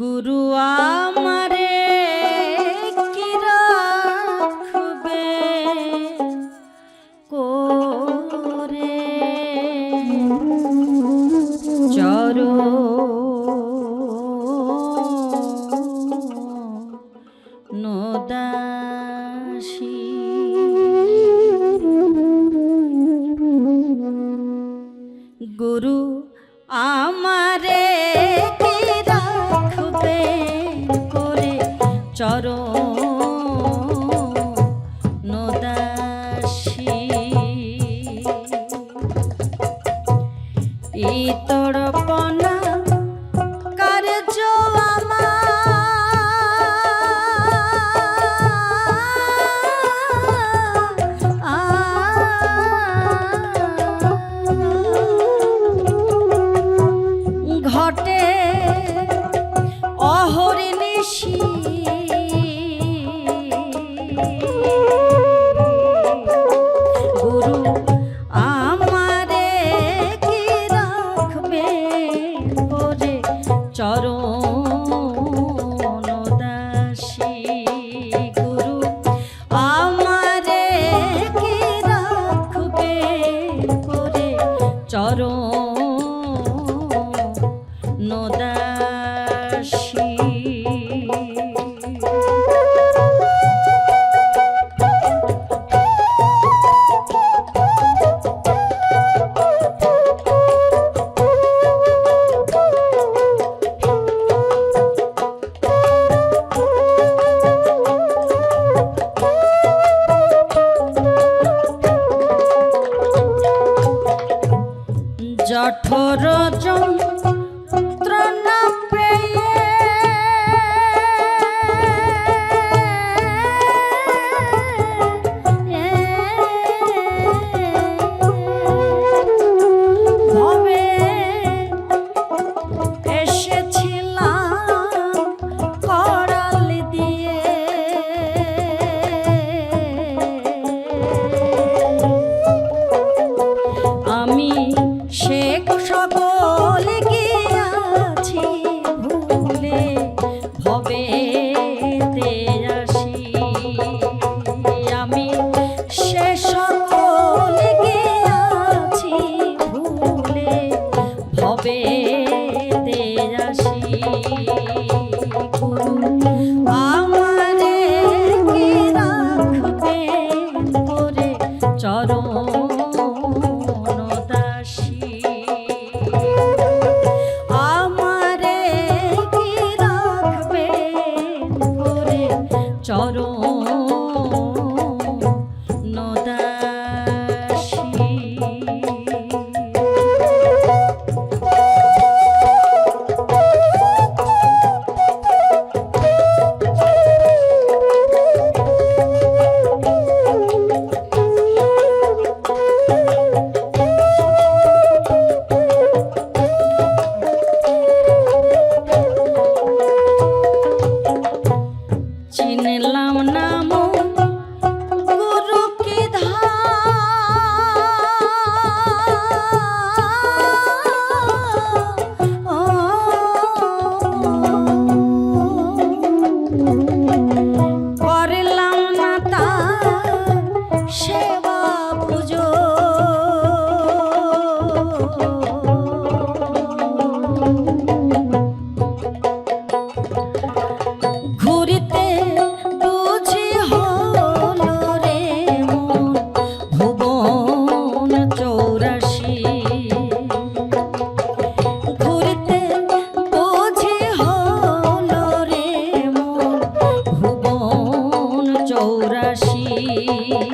গুরু আমারে কি রাখবে? কোরে চরো নদাসী। গুরু আমার চরণদাসী ইতড়পনা চরণ দাসী গুরু আমারে কি রাখবে করে? চরণ নদা জঠর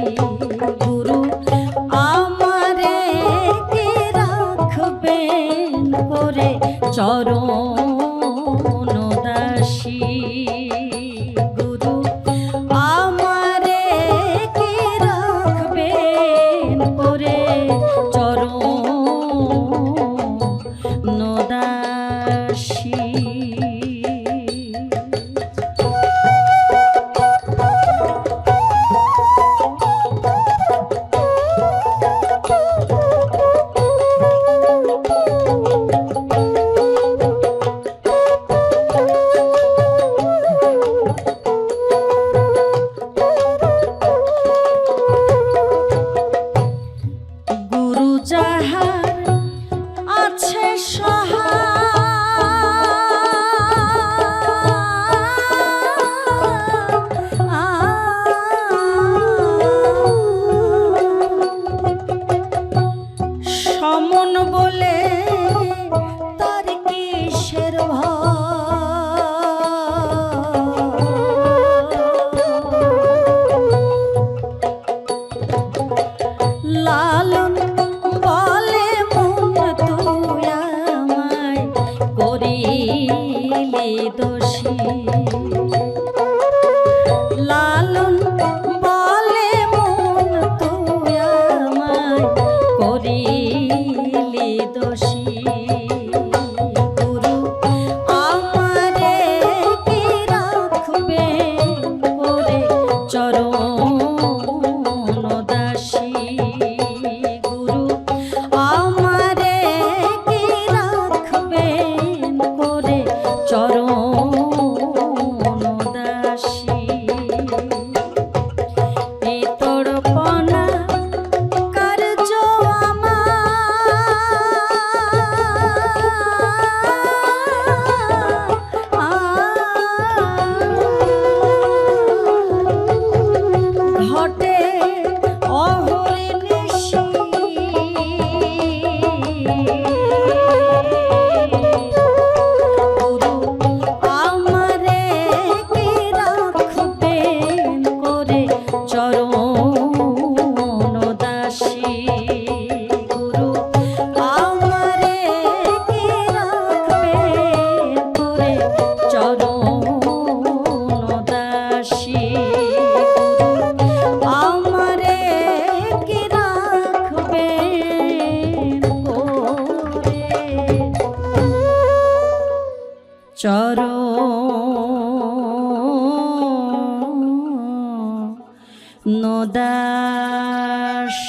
गुरु নদাসী